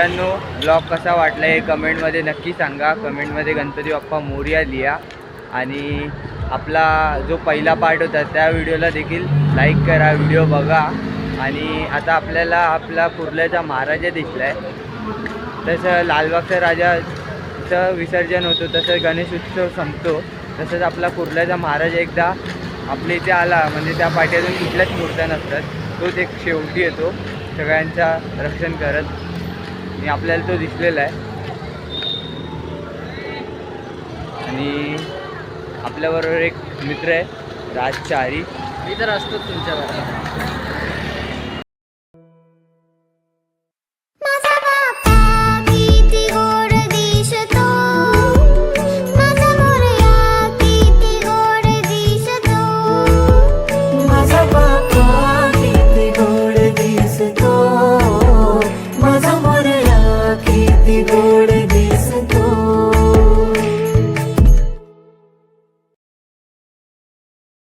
मित्रांनो ब्लॉग कसा वाटला हे कमेंटमध्ये नक्की सांगा. कमेंटमध्ये गणपती बाप्पा मोर्या लिहा. आणि आपला जो पहिला पार्ट होता त्या व्हिडिओला देखील लाईक करा व्हिडिओ बघा. आणि आता आपल्याला आपला कुर्ल्याचा महाराजा दिसला आहे तसं लालबागचा राजाचं विसर्जन होतं तसं गणेश उत्सव संपतो. तसंच आपला कुर्ल्याचा महाराज एकदा आपल्या इथे आला म्हणजे त्या पाट्यातून कुठल्याच मूर्त्या नसतात. तोच एक शेवटी येतो. सगळ्यांचा रक्षण करत आणि आपल्याला तो दिसलेला आहे. आणि आपल्याबरोबर एक मित्र आहे राज चारी मी तर असतोच तुमच्याबरोबर.